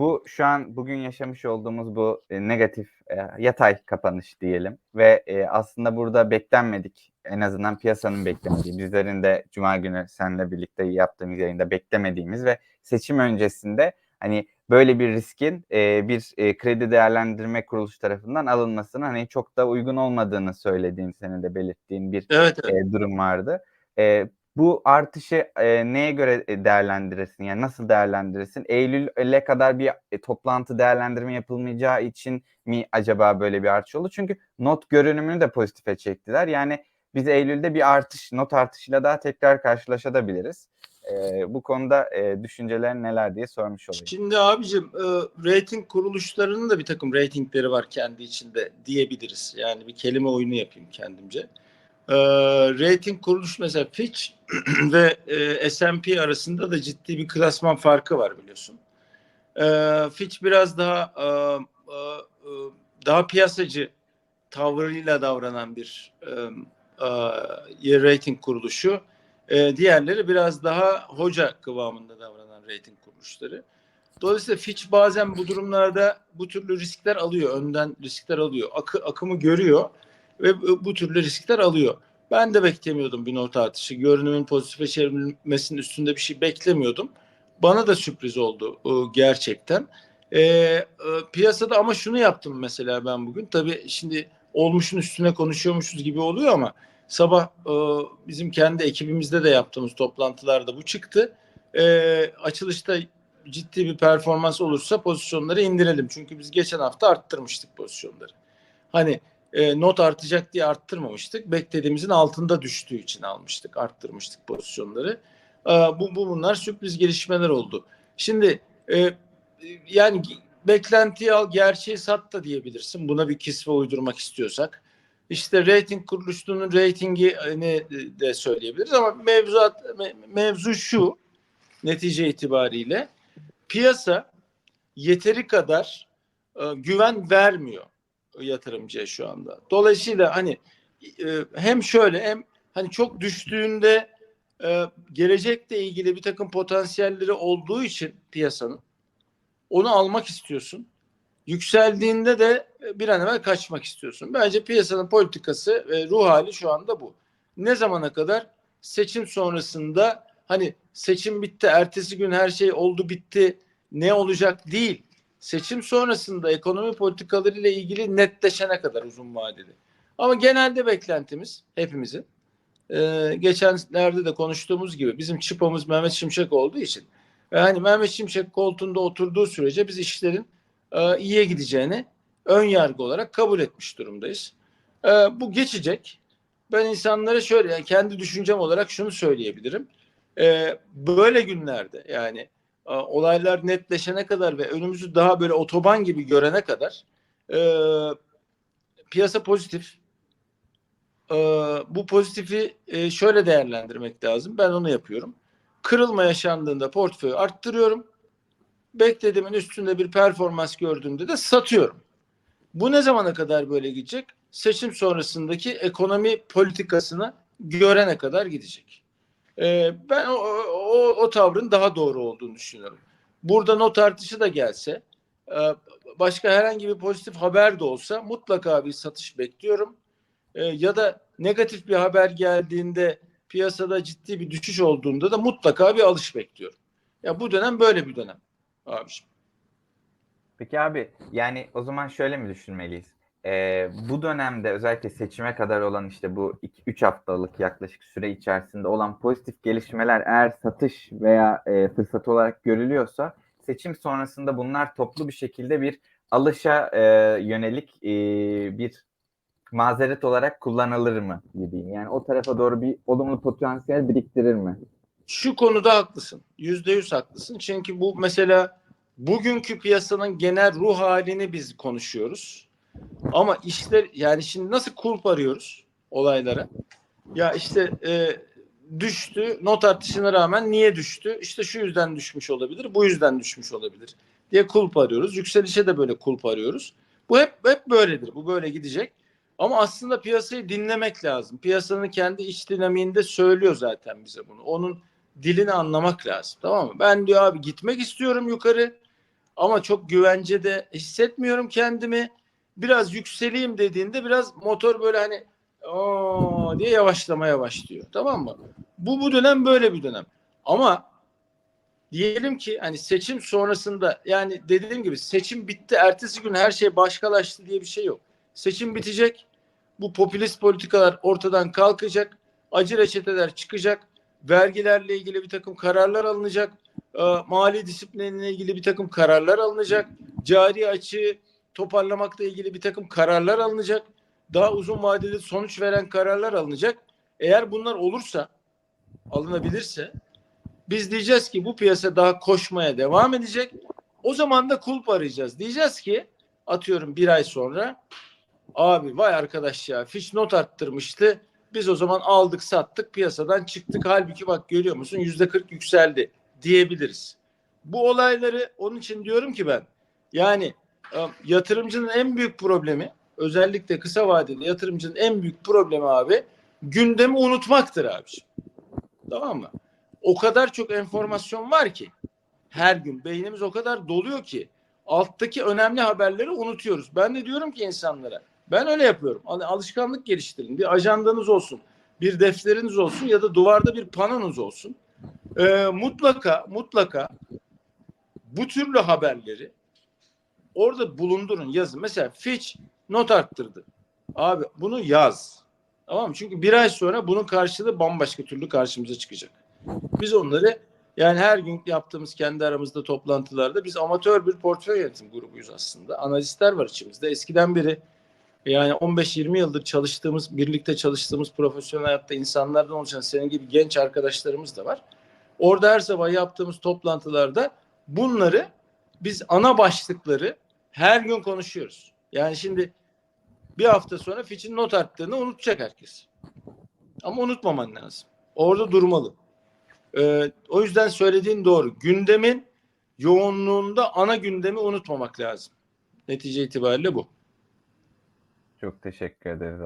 Bu şu an bugün yaşamış olduğumuz bu e, negatif e, yatay kapanış diyelim ve e, aslında burada beklenmedik en azından piyasanın beklemediği bizlerin de cuma günü seninle birlikte yaptığımız yayında beklemediğimiz ve seçim öncesinde hani böyle bir riskin e, bir e, kredi değerlendirme kuruluşu tarafından alınmasının hani çok da uygun olmadığını söylediğin senin de belirttiğin bir Evet, evet. e, durum vardı. E, bu artışı e, neye göre e, değerlendirirsin? Yani nasıl değerlendirirsin? Eylül'e kadar bir e, toplantı değerlendirme yapılmayacağı için mi acaba böyle bir artış oldu? Çünkü not görünümünü de pozitife çektiler. Yani biz Eylül'de bir artış, not artışıyla daha tekrar karşılaşabiliriz. E, bu konuda e, düşüncelerin neler diye sormuş olayım. Şimdi abicim e, rating kuruluşlarının da bir takım ratingleri var kendi içinde diyebiliriz. Yani bir kelime oyunu yapayım kendimce. E, rating kuruluş mesela Fitch ve e, S&P arasında da ciddi bir klasman farkı var biliyorsun. E, Fitch biraz daha e, e, e, daha piyasacı tavrıyla davranan bir e, e, rating kuruluşu. E, diğerleri biraz daha hoca kıvamında davranan rating kuruluşları. Dolayısıyla Fitch bazen bu durumlarda bu türlü riskler alıyor. Önden riskler alıyor. Akı, akımı görüyor ve bu türlü riskler alıyor. Ben de beklemiyordum bir not artışı. Görünümün pozitife çevrilmesinin üstünde bir şey beklemiyordum. Bana da sürpriz oldu e, gerçekten. E, e, piyasada ama şunu yaptım mesela ben bugün. Tabii şimdi olmuşun üstüne konuşuyormuşuz gibi oluyor ama sabah e, bizim kendi ekibimizde de yaptığımız toplantılarda bu çıktı. E, açılışta ciddi bir performans olursa pozisyonları indirelim. Çünkü biz geçen hafta arttırmıştık pozisyonları. Hani e, not artacak diye arttırmamıştık. Beklediğimizin altında düştüğü için almıştık, arttırmıştık pozisyonları. E, bu, bu bunlar sürpriz gelişmeler oldu. Şimdi e, yani beklentiyi al, gerçeği sat da diyebilirsin. Buna bir kisve uydurmak istiyorsak. İşte rating kuruluşunun ratingi ne de söyleyebiliriz ama mevzuat me- mevzu şu netice itibariyle piyasa yeteri kadar e, güven vermiyor yatırımcıya şu anda. Dolayısıyla hani e, hem şöyle hem hani çok düştüğünde e, gelecekle ilgili bir takım potansiyelleri olduğu için piyasanın onu almak istiyorsun. Yükseldiğinde de bir an evvel kaçmak istiyorsun. Bence piyasanın politikası ve ruh hali şu anda bu. Ne zamana kadar? Seçim sonrasında hani seçim bitti, ertesi gün her şey oldu bitti, ne olacak değil. Seçim sonrasında ekonomi politikaları ile ilgili netleşene kadar uzun vadeli. Ama genelde beklentimiz hepimizin e, geçenlerde de konuştuğumuz gibi bizim çıpamız Mehmet Şimşek olduğu için ve hani Mehmet Şimşek koltuğunda oturduğu sürece biz işlerin e, iyiye gideceğini ön yargı olarak kabul etmiş durumdayız. E, bu geçecek. Ben insanlara şöyle yani kendi düşüncem olarak şunu söyleyebilirim. E, böyle günlerde yani olaylar netleşene kadar ve önümüzü daha böyle otoban gibi görene kadar e, piyasa pozitif. E, bu pozitifi e, şöyle değerlendirmek lazım. Ben onu yapıyorum. Kırılma yaşandığında portföyü arttırıyorum. Beklediğimin üstünde bir performans gördüğümde de satıyorum. Bu ne zamana kadar böyle gidecek? Seçim sonrasındaki ekonomi politikasını görene kadar gidecek. Ee, ben o, o, o tavrın daha doğru olduğunu düşünüyorum. Burada not artışı da gelse, e, başka herhangi bir pozitif haber de olsa mutlaka bir satış bekliyorum. E, ya da negatif bir haber geldiğinde piyasada ciddi bir düşüş olduğunda da mutlaka bir alış bekliyorum. Ya bu dönem böyle bir dönem abiciğim. Peki abi yani o zaman şöyle mi düşünmeliyiz? Ee, bu dönemde özellikle seçime kadar olan işte bu 3 haftalık yaklaşık süre içerisinde olan pozitif gelişmeler eğer satış veya e, fırsat olarak görülüyorsa seçim sonrasında bunlar toplu bir şekilde bir alışa e, yönelik e, bir mazeret olarak kullanılır mı diyeyim. Yani o tarafa doğru bir olumlu potansiyel biriktirir mi? Şu konuda haklısın. Yüzde yüz haklısın. Çünkü bu mesela bugünkü piyasanın genel ruh halini biz konuşuyoruz. Ama işler yani şimdi nasıl kulp arıyoruz olaylara? Ya işte e, düştü not artışına rağmen niye düştü? İşte şu yüzden düşmüş olabilir, bu yüzden düşmüş olabilir diye kulp arıyoruz. Yükselişe de böyle kulp arıyoruz. Bu hep hep böyledir. Bu böyle gidecek. Ama aslında piyasayı dinlemek lazım. Piyasanın kendi iç dinamiğinde söylüyor zaten bize bunu. Onun dilini anlamak lazım. Tamam mı? Ben diyor abi gitmek istiyorum yukarı ama çok güvencede hissetmiyorum kendimi. Biraz yükseleyim dediğinde biraz motor böyle hani o diye yavaşlamaya başlıyor. Tamam mı? Bu bu dönem böyle bir dönem. Ama diyelim ki hani seçim sonrasında yani dediğim gibi seçim bitti ertesi gün her şey başkalaştı diye bir şey yok. Seçim bitecek. Bu popülist politikalar ortadan kalkacak. Acı reçeteler çıkacak. Vergilerle ilgili bir takım kararlar alınacak. E, mali disiplinle ilgili bir takım kararlar alınacak. Cari açığı toparlamakla ilgili bir takım kararlar alınacak. Daha uzun vadeli sonuç veren kararlar alınacak. Eğer bunlar olursa, alınabilirse biz diyeceğiz ki bu piyasa daha koşmaya devam edecek. O zaman da kulp arayacağız. Diyeceğiz ki atıyorum bir ay sonra abi vay arkadaş ya fiş not arttırmıştı. Biz o zaman aldık sattık piyasadan çıktık. Halbuki bak görüyor musun yüzde 40 yükseldi diyebiliriz. Bu olayları onun için diyorum ki ben yani yatırımcının en büyük problemi özellikle kısa vadeli yatırımcının en büyük problemi abi gündemi unutmaktır abi. Tamam mı? O kadar çok enformasyon var ki her gün beynimiz o kadar doluyor ki alttaki önemli haberleri unutuyoruz. Ben de diyorum ki insanlara ben öyle yapıyorum. Alışkanlık geliştirin. Bir ajandanız olsun. Bir defteriniz olsun ya da duvarda bir panonuz olsun. Ee, mutlaka mutlaka bu türlü haberleri orada bulundurun yazın. Mesela Fitch not arttırdı. Abi bunu yaz. Tamam mı? Çünkü bir ay sonra bunun karşılığı bambaşka türlü karşımıza çıkacak. Biz onları yani her gün yaptığımız kendi aramızda toplantılarda biz amatör bir portföy yönetim grubuyuz aslında. Analistler var içimizde. Eskiden beri yani 15-20 yıldır çalıştığımız, birlikte çalıştığımız profesyonel hayatta insanlardan oluşan senin gibi genç arkadaşlarımız da var. Orada her sabah yaptığımız toplantılarda bunları biz ana başlıkları her gün konuşuyoruz. Yani şimdi bir hafta sonra Fitch'in not arttığını unutacak herkes. Ama unutmaman lazım. Orada durmalı. Ee, o yüzden söylediğin doğru. Gündemin yoğunluğunda ana gündemi unutmamak lazım. Netice itibariyle bu. Çok teşekkür ederiz.